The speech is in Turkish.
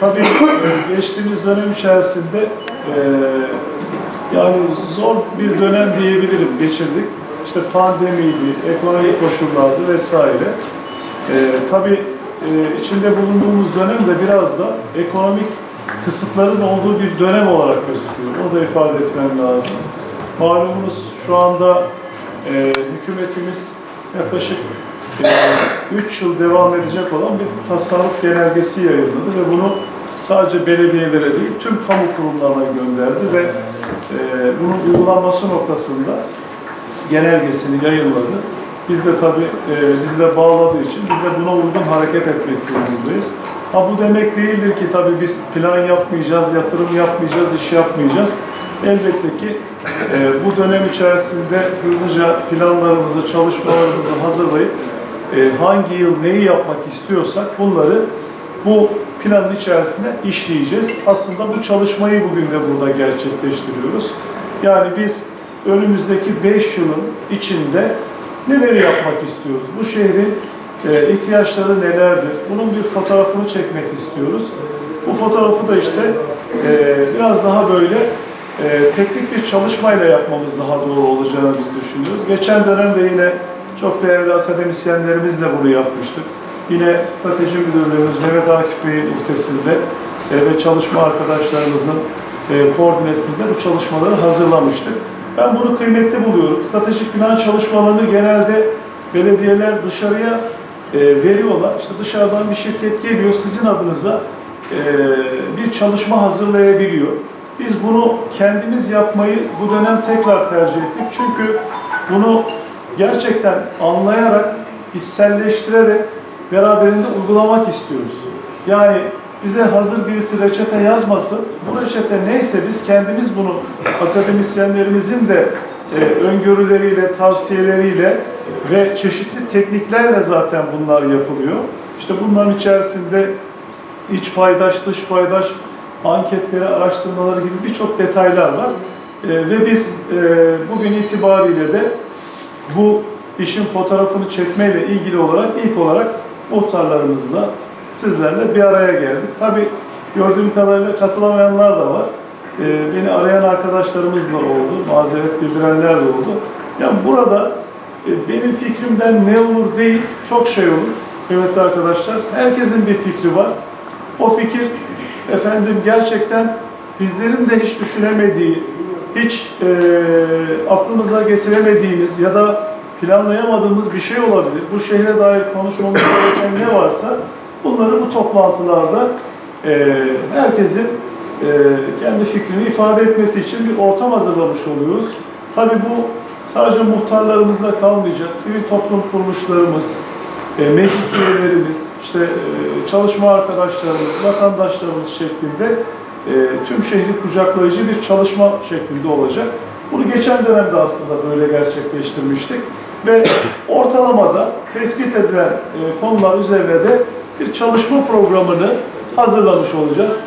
tabii e, geçtiğimiz dönem içerisinde e, yani zor bir dönem diyebilirim geçirdik. İşte pandemiydi, ekonomik koşullardı vesaire. E, tabii e, içinde bulunduğumuz dönem de biraz da ekonomik kısıtların olduğu bir dönem olarak gözüküyor. O da ifade etmem lazım. Malumunuz şu anda e, hükümetimiz yaklaşık 3 yıl devam edecek olan bir tasarruf genelgesi yayınladı ve bunu sadece belediyelere değil tüm kamu kurumlarına gönderdi ve e, bunun uygulanması noktasında genelgesini yayınladı. Biz de tabii e, bizi de bağladığı için biz de buna uygun hareket etmek durumundayız. Ha bu demek değildir ki tabii biz plan yapmayacağız, yatırım yapmayacağız, iş yapmayacağız. Elbette ki e, bu dönem içerisinde hızlıca planlarımızı, çalışmalarımızı hazırlayıp e, hangi yıl neyi yapmak istiyorsak bunları bu planın içerisine işleyeceğiz. Aslında bu çalışmayı bugün de burada gerçekleştiriyoruz. Yani biz önümüzdeki 5 yılın içinde neleri yapmak istiyoruz? Bu şehrin e, ihtiyaçları nelerdir? Bunun bir fotoğrafını çekmek istiyoruz. Bu fotoğrafı da işte e, biraz daha böyle e, teknik bir çalışmayla yapmamız daha doğru olacağını biz düşünüyoruz. Geçen dönemde yine çok değerli akademisyenlerimizle bunu yapmıştık. Yine strateji müdürlüğümüz Mehmet Akif Bey'in ülkesinde e, ve çalışma arkadaşlarımızın e, koordinesinde bu çalışmaları hazırlamıştık. Ben bunu kıymetli buluyorum. Stratejik plan çalışmalarını genelde belediyeler dışarıya e, veriyorlar. İşte dışarıdan bir şirket geliyor sizin adınıza bir çalışma hazırlayabiliyor. Biz bunu kendimiz yapmayı bu dönem tekrar tercih ettik. Çünkü bunu gerçekten anlayarak, içselleştirerek beraberinde uygulamak istiyoruz. Yani bize hazır birisi reçete yazmasın. Bu reçete neyse biz kendimiz bunu akademisyenlerimizin de e, öngörüleriyle, tavsiyeleriyle ve çeşitli tekniklerle zaten bunlar yapılıyor. İşte bunların içerisinde iç paydaş, dış paydaş anketleri, araştırmaları gibi birçok detaylar var. E, ve biz e, bugün itibariyle de bu işin fotoğrafını çekmeyle ilgili olarak ilk olarak muhtarlarımızla sizlerle bir araya geldik. Tabii gördüğüm kadarıyla katılamayanlar da var. Ee, beni arayan arkadaşlarımız da oldu, mazeret bildirenler de oldu. Yani burada e, benim fikrimden ne olur değil, çok şey olur. Kıymetli arkadaşlar, herkesin bir fikri var. O fikir efendim gerçekten bizlerin de hiç düşünemediği, hiç e, aklımıza getiremediğimiz ya da planlayamadığımız bir şey olabilir. Bu şehre dair konuşmamız gereken ne varsa bunları bu toplantılarda e, herkesin e, kendi fikrini ifade etmesi için bir ortam hazırlamış oluyoruz. Tabii bu sadece muhtarlarımızla kalmayacak. Sivil toplum kuruluşlarımız, e, meclis üyelerimiz, işte e, çalışma arkadaşlarımız, vatandaşlarımız şeklinde e, tüm şehri kucaklayıcı bir çalışma şeklinde olacak. Bunu geçen dönemde aslında böyle gerçekleştirmiştik ve ortalamada tespit edilen e, konular üzerine de bir çalışma programını hazırlamış olacağız.